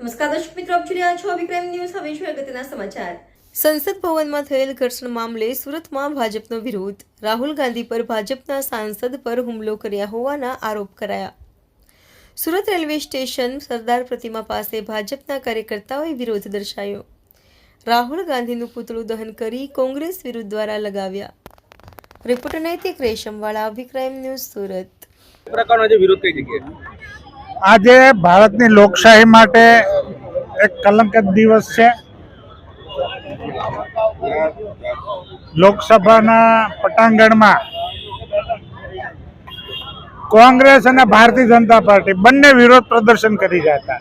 નમસ્કાર દર્શક મિત્રો આપ જોઈ રહ્યા છો વિક્રમ ન્યૂઝ. હવે છે અગત્યના સમાચાર. સંસદ ભવનમાં થયેલ ઘર્ષણ મામલે સુરતમાં ભાજપનો વિરોધ. રાહુલ ગાંધી પર ભાજપના સાંસદ પર હુમલો કર્યા હોવાના આરોપ કરાયા. સુરત રેલવે સ્ટેશન સરદાર પ્રતિમા પાસે ભાજપના કાર્યકર્તાઓએ વિરોધ દર્શાવ્યો. રાહુલ ગાંધીનું પૂતળું દહન કરી કોંગ્રેસ વિરુદ્ધ દ્વારા લગાવ્યા. રિપોર્ટર નૈતિક રેશમવાળા વિક્રમ ન્યૂઝ સુરત. પ્રકારનો જે વિરોધ કઈ જગ્યાએ? આજે ભારતની લોકશાહી માટે એક કલંકિત દિવસ છે. લોકસભાના પટાંગણમાં કોંગ્રેસ અને ભારતીય જનતા પાર્ટી બંને વિરોધ પ્રદર્શન કરી રહ્યા હતા.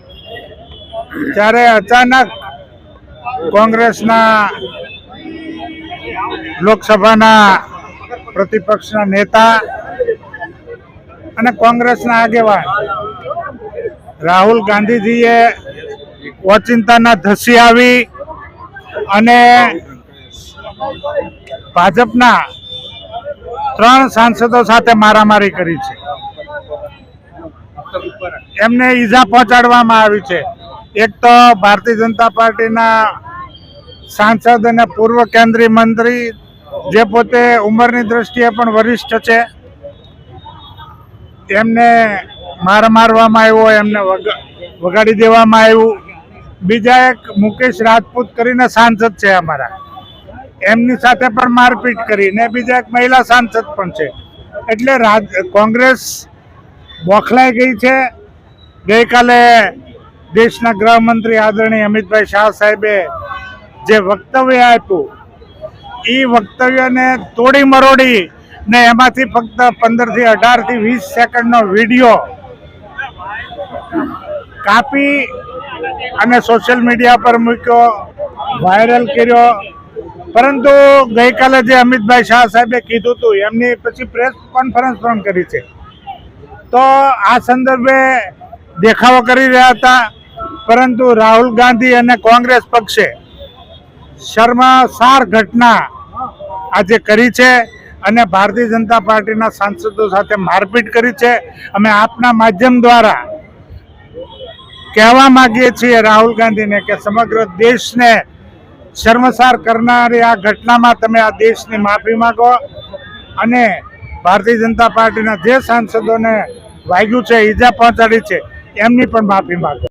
ત્યારે અચાનક કોંગ્રેસના લોકસભાના પ્રતિપક્ષના નેતા અને કોંગ્રેસના આગેવાન રાહુલ ગાંધીજીએ ઓચિંતાના ધસી આવી અને ભાજપના ત્રણ સાંસદો સાથે મારામારી કરી છે. એમને ઈજા પહોંચાડવામાં આવી છે. એક તો ભારતીય જનતા પાર્ટીના સાંસદ અને પૂર્વ કેન્દ્રીય મંત્રી જે પોતે ઉંમરની દ્રષ્ટિએ પણ વરિષ્ઠ છે. એમને માર મારવામાં આવ્યો એમને વગ- વગાડી દેવામાં આવ્યું. બીજા એક મુકેશ રાજપૂત કરીને સાંસદ છે અમારા. એમની સાથે પણ મારપીટ કરી ને બીજા એક મહિલા સાંસદ પણ છે. એટલે કોંગ્રેસ બોખલાઈ ગઈ છે. ગઈકાલે દેશના ગૃહમંત્રી આદરણીય અમિતભાઈ શાહ સાહેબે જે વક્તવ્ય આપ્યું એ વક્તવ્યને તોડી મરોડી ને એમાંથી ફક્ત પંદરથી અઢારથી વીસ સેકન્ડનો વીડિયો કાપી અને સોશિયલ મીડિયા પર મૂક્યો, વાયરલ કર્યો. પરંતુ ગઈકાલે જે અમિતભાઈ શાહ સાહેબે કીધું હતું, એમની પછી પ્રેસ કોન્ફરન્સ પણ કરી છે. તો આ સંદર્ભે દેખાવો કરી રહ્યા હતા, પરંતુ રાહુલ ગાંધી અને કોંગ્રેસ પક્ષે શર્માસાર ઘટના આજે કરી છે અને ભારતીય જનતા પાર્ટીના સાંસદો સાથે મારપીટ કરી છે. અમે આપના માધ્યમ દ્વારા કહેવા માંગીએ છીએ રાહુલ ગાંધીને કે સમગ્ર દેશને શર્મસાર કરનારી આ ઘટનામાં તમે આ દેશની માફી માંગો અને ભારતીય જનતા પાર્ટીના જે સાંસદોને વાગ્યું છે, ઈજા પહોંચાડી છે, એમની પણ માફી માંગો.